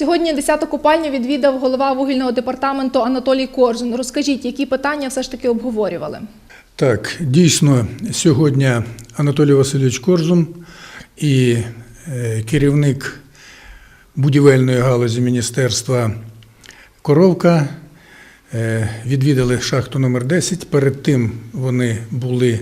Сьогодні 10-ту купальню відвідав голова вугільного департаменту Анатолій Коржин. Розкажіть, які питання все ж таки обговорювали? Так, дійсно, сьогодні Анатолій Васильович Коржун і е, керівник будівельної галузі міністерства Коровка е, відвідали шахту номер 10 Перед тим вони були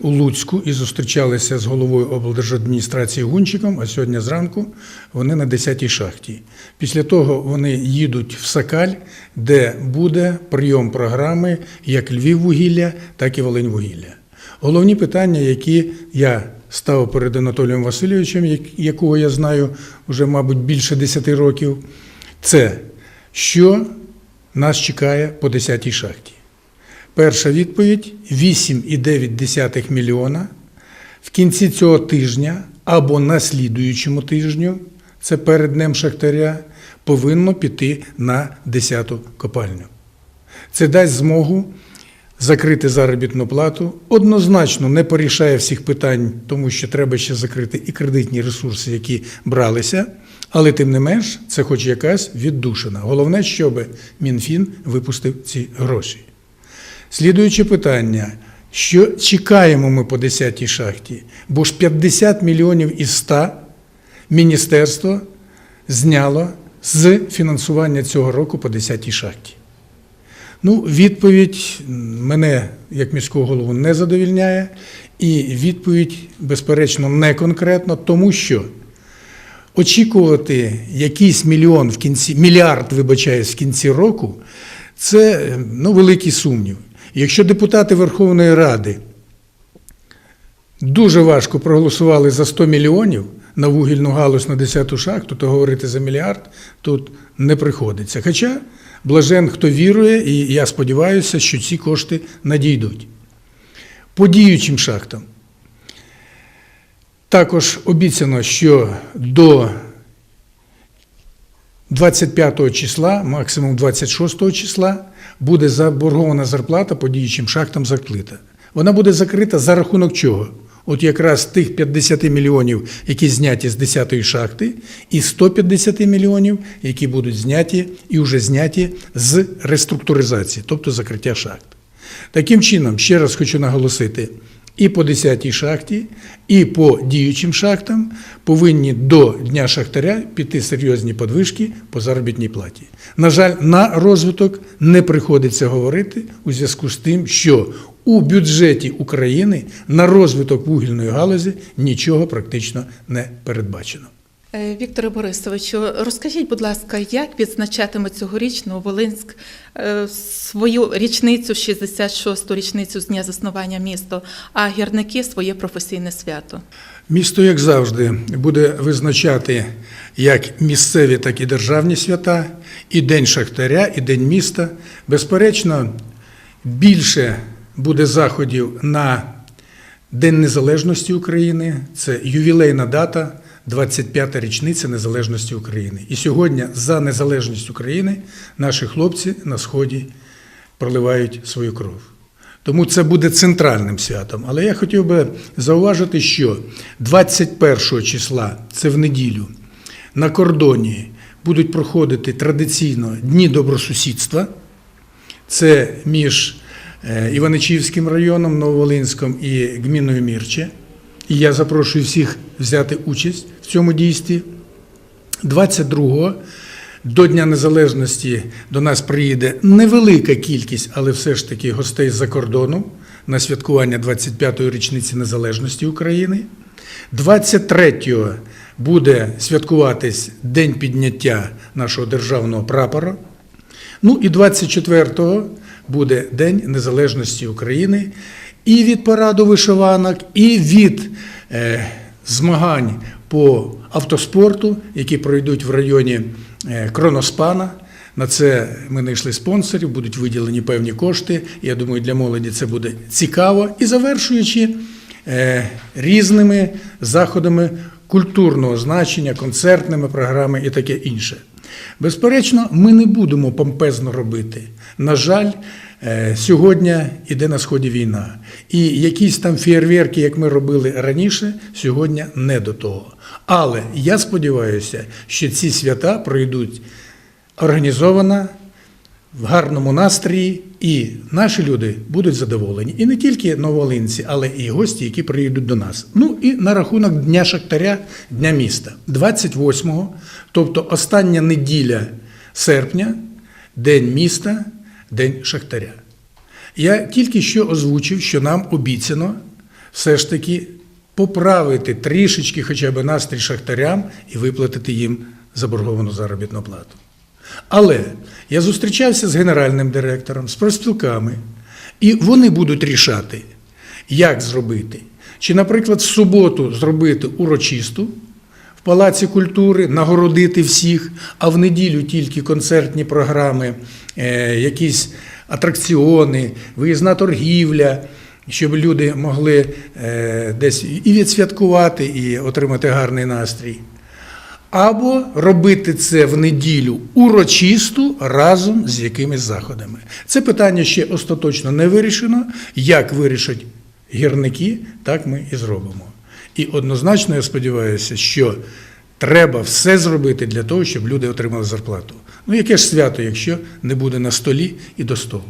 у Луцьку і зустрічалися з головою облдержадміністрації Гунчиком, а сьогодні зранку вони на 10-й шахті. Після того вони їдуть в Сакаль, де буде прийом програми як Львіввугілля, так і Волиньвугілля. Головні питання, які я ставив перед Анатолієм Васильовичем, якого я знаю вже, мабуть, більше 10 років, це що нас чекає по 10-й шахті. Перша відповідь 8,9 мільйона в кінці цього тижня або на слідуючому тижню, це перед Днем Шахтаря, повинно піти на 10-ту копальню. Це дасть змогу закрити заробітну плату. Однозначно не порішає всіх питань, тому що треба ще закрити і кредитні ресурси, які бралися. Але тим не менш, це хоч якась віддушина. Головне, щоб Мінфін випустив ці гроші. Слідуюче питання. Що чекаємо ми по 10-й шахті? Бо ж 50 мільйонів із 100 міністерство зняло з фінансування цього року по 10-й шахті. Ну, відповідь мене як міського голову не задовільняє, і відповідь, безперечно, не конкретна, тому що очікувати якийсь мільйон в кінці, мільярд, вибачаюсь, в кінці року, це ну, великий сумнів. Якщо депутати Верховної Ради дуже важко проголосували за 100 мільйонів на вугільну галузь на 10-ту шахту, то говорити за мільярд тут не приходиться. Хоча блажен, хто вірує, і я сподіваюся, що ці кошти надійдуть. По діючим шахтам. Також обіцяно, що до 25 числа, максимум 26 числа, буде заборгована зарплата по діючим шахтам закрита. Вона буде закрита за рахунок чого? От якраз тих 50 мільйонів, які зняті з 10-ї шахти, і 150 мільйонів, які будуть зняті і вже зняті з реструктуризації, тобто закриття шахт. Таким чином, ще раз хочу наголосити, і по 10-й шахті, і по діючим шахтам повинні до Дня Шахтаря піти серйозні подвижки по заробітній платі. На жаль, на розвиток не приходиться говорити у зв'язку з тим, що у бюджеті України на розвиток вугільної галузі нічого практично не передбачено. Е, Вікторе Борисовичу, розкажіть, будь ласка, як відзначатиме цьогоріч Нововолинськ е, свою річницю, 66-ту річницю з дня заснування міста, а гірники своє професійне свято? Місто, як завжди, буде визначати як місцеві, так і державні свята, і День Шахтаря, і День міста. Безперечно, більше буде заходів на День Незалежності України. Це ювілейна дата, 25-та річниця Незалежності України. І сьогодні за незалежність України наші хлопці на Сході проливають свою кров. Тому це буде центральним святом. Але я хотів би зауважити, що 21 числа, це в неділю, на кордоні будуть проходити традиційно дні добросусідства. Це між е, Іваничівським районом, Нововолинськом і Гміною Мірче. І я запрошую всіх взяти участь в цьому дійстві. 22-го до Дня Незалежності до нас приїде невелика кількість, але все ж таки гостей з-за кордону на святкування 25-ї річниці Незалежності України. 23-го буде святкуватись День підняття нашого державного прапора. Ну і 24-го буде День Незалежності України і від параду вишиванок, і від е, змагань по автоспорту, які пройдуть в районі е, Кроноспана. На це ми знайшли спонсорів, будуть виділені певні кошти. Я думаю, для молоді це буде цікаво. І завершуючи е, різними заходами культурного значення, концертними програмами і таке інше. Безперечно, ми не будемо помпезно робити. На жаль, сьогодні іде на сході війна. І якісь там фєєрверки, як ми робили раніше, сьогодні не до того. Але я сподіваюся, що ці свята пройдуть організовано, в гарному настрої, і наші люди будуть задоволені. І не тільки новолинці, але і гості, які приїдуть до нас. Ну і на рахунок Дня Шахтаря, Дня міста. 28-го, тобто остання неділя серпня, День міста, День Шахтаря. Я тільки що озвучив, що нам обіцяно все ж таки поправити трішечки хоча б настрій шахтарям і виплатити їм заборговану заробітну плату. Але я зустрічався з генеральним директором, з профспілками, і вони будуть рішати, як зробити. Чи, наприклад, в суботу зробити урочисту Палаці культури, нагородити всіх, а в неділю тільки концертні програми, е, якісь атракціони, виїзна торгівля, щоб люди могли е, десь і відсвяткувати, і отримати гарний настрій. Або робити це в неділю урочисту разом з якимись заходами. Це питання ще остаточно не вирішено. Як вирішать гірники, так ми і зробимо. І однозначно я сподіваюся, що треба все зробити для того, щоб люди отримали зарплату. Ну яке ж свято, якщо не буде на столі і до столу.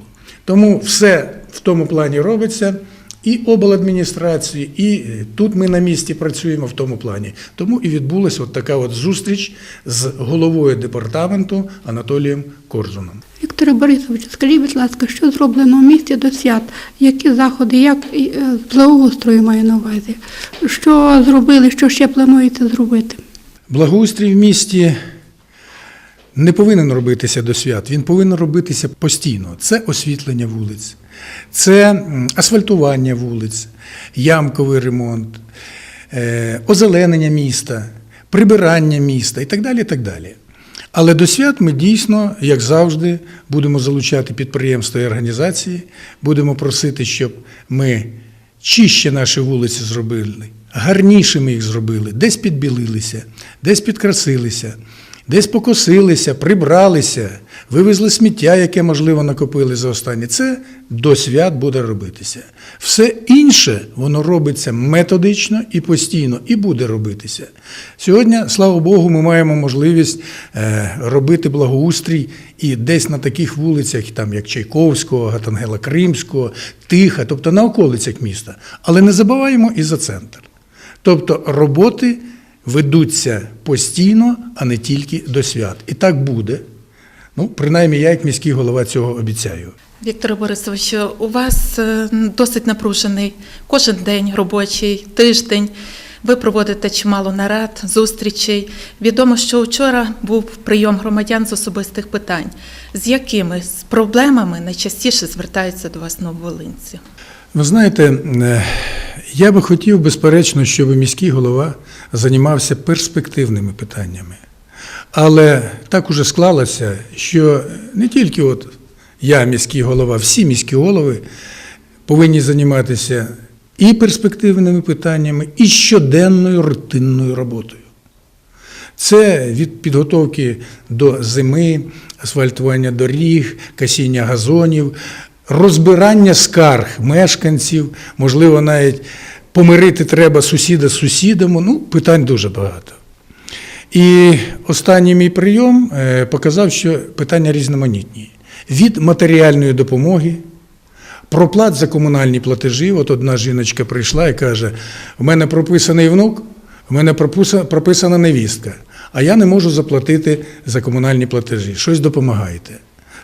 Тому все в тому плані робиться. І обладміністрації, і е, тут ми на місці працюємо в тому плані. Тому і відбулася от така от зустріч з головою департаменту Анатолієм Корзуном. Вікторе Борисовичу, скажіть, будь ласка, що зроблено в місті до свят? Які заходи, як е, благоустрою маю на увазі? Що зробили, що ще плануєте зробити? Благоустрій в місті не повинен робитися до свят, він повинен робитися постійно. Це освітлення вулиць, це асфальтування вулиць, ямковий ремонт, е, озеленення міста, прибирання міста і так далі. І так далі. Але до свят ми дійсно, як завжди, будемо залучати підприємства і організації, будемо просити, щоб ми чище наші вулиці зробили, гарнішими їх зробили, десь підбілилися, десь підкрасилися, десь покосилися, прибралися, вивезли сміття, яке, можливо, накопили за останні. Це до свят буде робитися. Все інше воно робиться методично і постійно, і буде робитися. Сьогодні, слава Богу, ми маємо можливість е, робити благоустрій і десь на таких вулицях, там як Чайковського, Гатангела Кримського, Тиха, тобто на околицях міста. Але не забуваємо і за центр. Тобто роботи ведуться постійно, а не тільки до свят. І так буде. Ну, принаймні, я, як міський голова, цього обіцяю. Вікторе Борисовичу, у вас е, досить напружений кожен день робочий, тиждень. Ви проводите чимало нарад, зустрічей. Відомо, що вчора був прийом громадян з особистих питань. З якими з проблемами найчастіше звертаються до вас нововолинці? Ви знаєте, е, я би хотів, безперечно, щоб міський голова займався перспективними питаннями. Але так уже склалося, що не тільки от я, міський голова, всі міські голови повинні займатися і перспективними питаннями, і щоденною рутинною роботою. Це від підготовки до зими, асфальтування доріг, касіння газонів, розбирання скарг мешканців, можливо, навіть помирити треба сусіда з сусідом. Ну, питань дуже багато. І останній мій прийом е, показав, що питання різноманітні. Від матеріальної допомоги, проплат за комунальні платежі. От одна жіночка прийшла і каже: у мене прописаний внук, у мене прописана невістка, а я не можу заплатити за комунальні платежі. Щось допомагайте.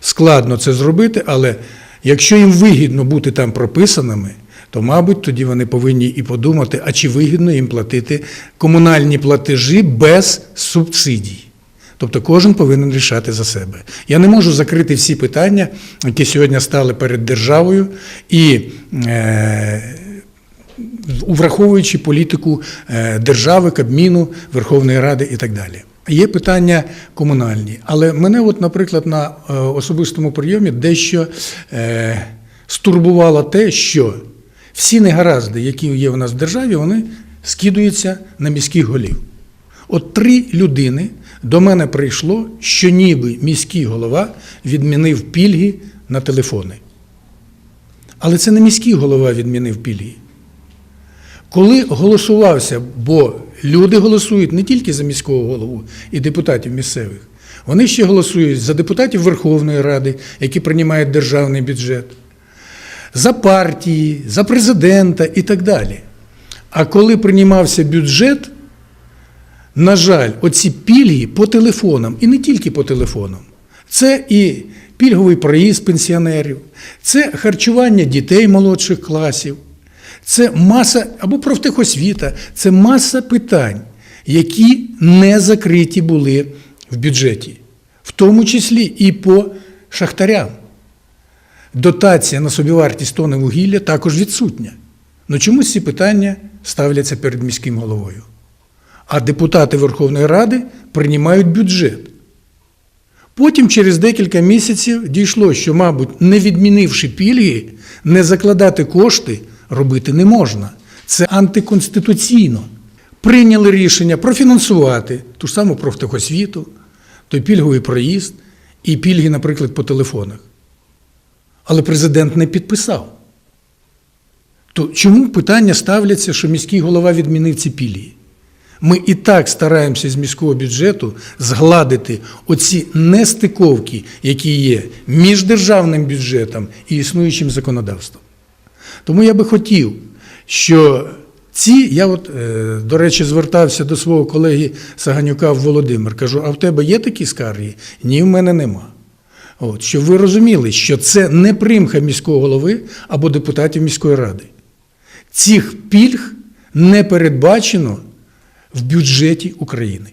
Складно це зробити, але якщо їм вигідно бути там прописаними, то, мабуть, тоді вони повинні і подумати, а чи вигідно їм платити комунальні платежі без субсидій. Тобто кожен повинен рішати за себе. Я не можу закрити всі питання, які сьогодні стали перед державою, і е, враховуючи політику е, держави, Кабміну, Верховної Ради і так далі. Є питання комунальні, але мене, от, наприклад, на е, особистому прийомі дещо е, стурбувало те, що всі негаразди, які є в нас в державі, вони скидуються на міських голів. От три людини до мене прийшло, що ніби міський голова відмінив пільги на телефони. Але це не міський голова відмінив пільги. Коли голосувався, бо люди голосують не тільки за міського голову і депутатів місцевих, вони ще голосують за депутатів Верховної Ради, які приймають державний бюджет, за партії, за президента і так далі. А коли приймався бюджет, на жаль, оці пільги по телефонам, і не тільки по телефонам, це і пільговий проїзд пенсіонерів, це харчування дітей молодших класів, це маса або профтехосвіта, це маса питань, які не закриті були в бюджеті, в тому числі і по шахтарям. Дотація на собівартість тони вугілля також відсутня. Ну чомусь ці питання ставляться перед міським головою. А депутати Верховної Ради приймають бюджет. Потім, через декілька місяців, дійшло, що, мабуть, не відмінивши пільги, не закладати кошти робити не можна. Це антиконституційно. Прийняли рішення профінансувати ту ж саму профтехосвіту, той пільговий проїзд і пільги, наприклад, по телефонах. Але президент не підписав. То чому питання ставляться, що міський голова відмінив ці пільги? Ми і так стараємося з міського бюджету згладити оці нестиковки, які є між державним бюджетом і існуючим законодавством. Тому я би хотів, що ці, я от, е, до речі, звертався до свого колеги Саганюка в Володимир, кажу, а в тебе є такі скарги? Ні, в мене нема. От, щоб ви розуміли, що це не примха міського голови або депутатів міської ради. Цих пільг не передбачено в бюджеті України.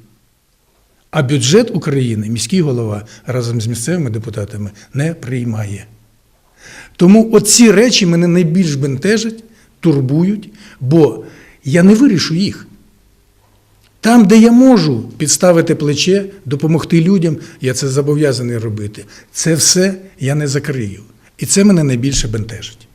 А бюджет України міський голова разом з місцевими депутатами не приймає. Тому оці речі мене найбільш бентежать, турбують, бо я не вирішу їх. Там, де я можу підставити плече, допомогти людям, я це зобов'язаний робити. Це все я не закрию. І це мене найбільше бентежить.